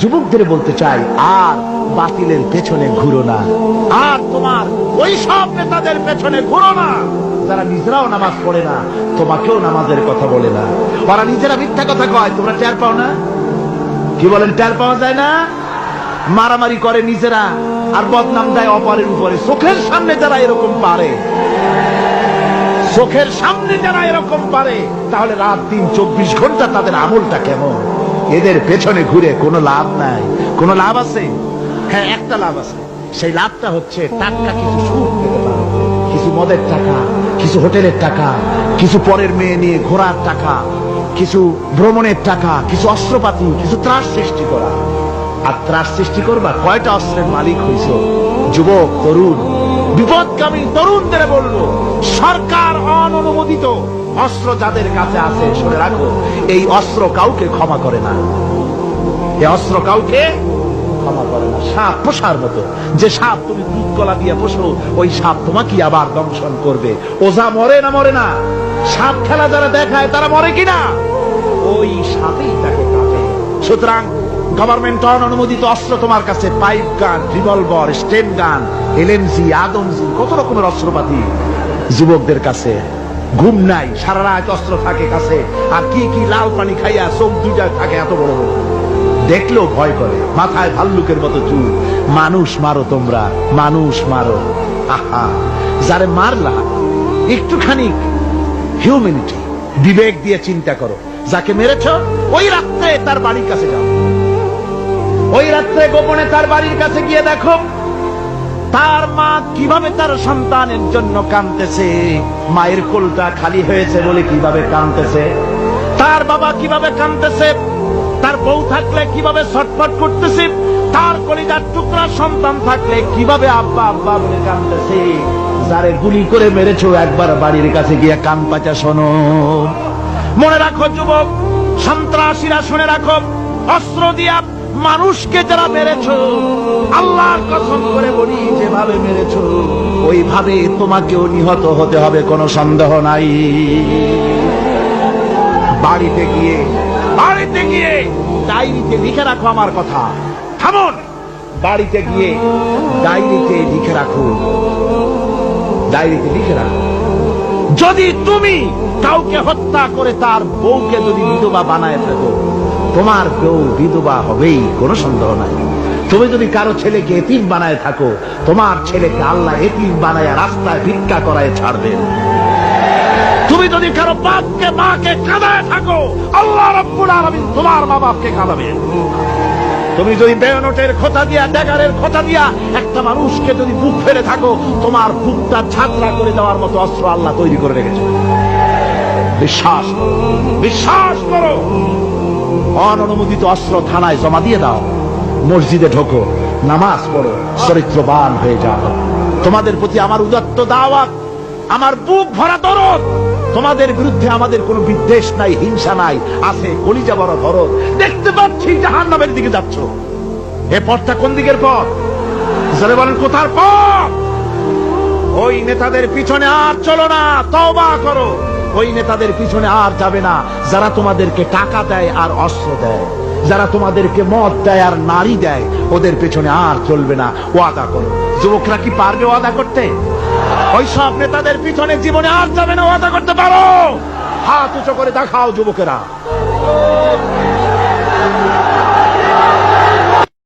যুবকদের বলতে চাই, আর বাতিলের পেছনে ঘুরো না। আর তোমার ওই সব নেতাদের পেছনে ঘুরো না। যারা নিজেরাও নামাজ পড়ে না, তোমাকেও নামাজের কথা বলে না। ওরা নিজেরা মিথ্যা কথা কয়, তোমরা টের পাও না? কি বলেন, টের পাওয়া যায় না? মারামারি করে নিজেরা, আর বদনাম দেয় অপরের উপরে। চোখের সামনে যারা এরকম পারে, চোখের সামনে যারা এরকম পারে, তাহলে রাত দিন, চব্বিশ ঘণ্টা তাদের আমলটা কেমন? এদের পেছনে ঘুরে কোনো লাভ নাই। কোনো লাভ আছে? হ্যাঁ একটা লাভ আছে। সেই লাভটা হচ্ছে টাকা, কিছু সুদ পেতে পারো। কিছু মদের টাকা, কিছু হোটেলের টাকা, কিছু পরের মেয়ে নিয়ে ঘোরার টাকা, কিছু ভ্রমণের টাকা, কিছু অস্ত্রপাতি, কিছু ত্রাস সৃষ্টি করা। আর ত্রাস সৃষ্টি করবা, কয়টা অস্ত্রের মালিক হইছ? যুবক, তরুণ, বিপদগামী তরুণদের বলব, সরকার অননুমোদিত অস্ত্র যাদের কাছে আছে, শুনে রাখো, এই অস্ত্র কাউকে ক্ষমা করে না। এই অস্ত্র কাউকে ক্ষমা করে না। সাপ পোষার মতো। যে সাপ তুমি দুধ গলা দিয়ে পোষো, ওই সাপ তোমাকে আবার দংশন করবে। মরে না মরে না। সাপ খেলা যারা দেখায়, তারা মরে কিনা? ওই সাপেই তাকে কাটে সুতরাং গভর্নমেন্ট অনুমোদিত অস্ত্র তোমার কাছে পাইপ গান রিভলভার স্টেন গান এলএমজি আদমজি কত রকমের অস্ত্রপাতি যুবকদের কাছে। ঘুম নাই, সারা রাত অস্ত্র থাকে কাছে। আর কি কি লাল পানি খাইয়া চোখ দুইটা থাকে, এত বড় বড়। দেখলেও ভয় করে, মাথায় ভাল্লুকের মতো চুল। মানুষ মারো তোমরা, মানুষ মারো। আহা, যারে মারলা, একটুখানি হিউম্যানিটি বিবেক দিয়ে চিন্তা করো। যাকে মেরেছ, ওই রাত্রে তার বাড়ির কাছে যাও। ওই রাত্রে গোপনে তার বাড়ির কাছে গিয়ে দেখো তার মা কীভাবে তার সন্তানের জন্য কাঁদতেছে? মায়ের কোলটা খালি হয়েছে বলে কীভাবে কাঁদতেছে? তার বাবা কীভাবে কাঁদতেছে? তার বউ থাকলে কীভাবে ছটফট করতেছে? তার কলিজার টুকরা সন্তান থাকলে কীভাবে আব্বা আব্বা বলে কাঁদতেছে? যারে গুলি করে মেরেছো, একবার বাড়ির কাছে গিয়ে কান পাচা শোনো। মনে রাখো যুবক, সন্ত্রাসীরা শুনে রাখো, অস্ত্র দিয়া মানুষকে যারা মেরেছো, আল্লাহর কসম করে বলি, যেভাবে মেরেছো, ওইভাবে তোমাকেও নিহত হতে হবে, কোনো সন্দেহ নাই। বাড়িতে গিয়ে বাড়িতে গিয়ে ডায়েরিতে লিখে রাখো আমার কথা। থামুন! বাড়িতে গিয়ে ডায়েরিতে লিখে রাখুন ডায়েরিতে লিখে রাখুন যদি তুমি কাউকে হত্যা করে তার বউকে যদি বিধবা বানায় ফেলো তোমার কেউ বিধবা হবেই কোনো সন্দেহ নাই। তুমি যদি কারও ছেলেকে এতিম বানায় থাকো তোমার ছেলেকে আল্লাহ এতিম বানায় রাস্তায় ভিক্ষা করায় ছাড়বেন তুমি যদি কারও বাপকে মাকে কাঁদায় থাকো আল্লাহ রব্বুল আলামিন তোমার মা বাপকে কাঁদাবেন তুমি যদি বেয়নটের খোঁচা দিয়া ড্যাগারের খোঁচা দিয়া একটা মানুষকে যদি বুক ফেলে থাকো তোমার বুকটা ছাত্রা করে দেওয়ার মতো অস্ত্র আল্লাহ তৈরি করে রেখেছে। বিশ্বাস করো, বিশ্বাস করো। অননুমোদিত অস্ত্র থানায় জমা দিয়ে দাও। মসজিদে ঢোকো, নামাজ পড়ো, চরিত্রবান হয়ে যাও। তোমাদের প্রতি আমার উদাত্ত দাওয়াত, আমার বুক ভরা দরদ। তোমাদের বিরুদ্ধে আমাদের কোনো বিদ্বেষ নাই, হিংসা নাই, আছে কলিজা বড় দরদ। দেখতে পাচ্ছি জাহান নামের দিকে যাচ্ছ। এ পথটা কোন দিকের পথ? জোরে বলেন কোথার পথ? ওই নেতাদের পিছনে আর চলো না, তওবা করো। ওই নেতাদের পিছনে আর যাবে না। যারা তোমাদেরকে টাকা দেয় আর অস্ত্র দেয়। যারা তোমাদেরকে মদ দেয় আর নারী দেয়, ওদের পেছনে আর চলবে না। ওয়াদা করো। যুবকরা কি পারবে ওয়াদা করতে? ওই সব নেতাদের পিছনে জীবনে আর যাবে না ওয়াদা করতে পারো। হাত উঁচু করে দেখাও যুবকেরা।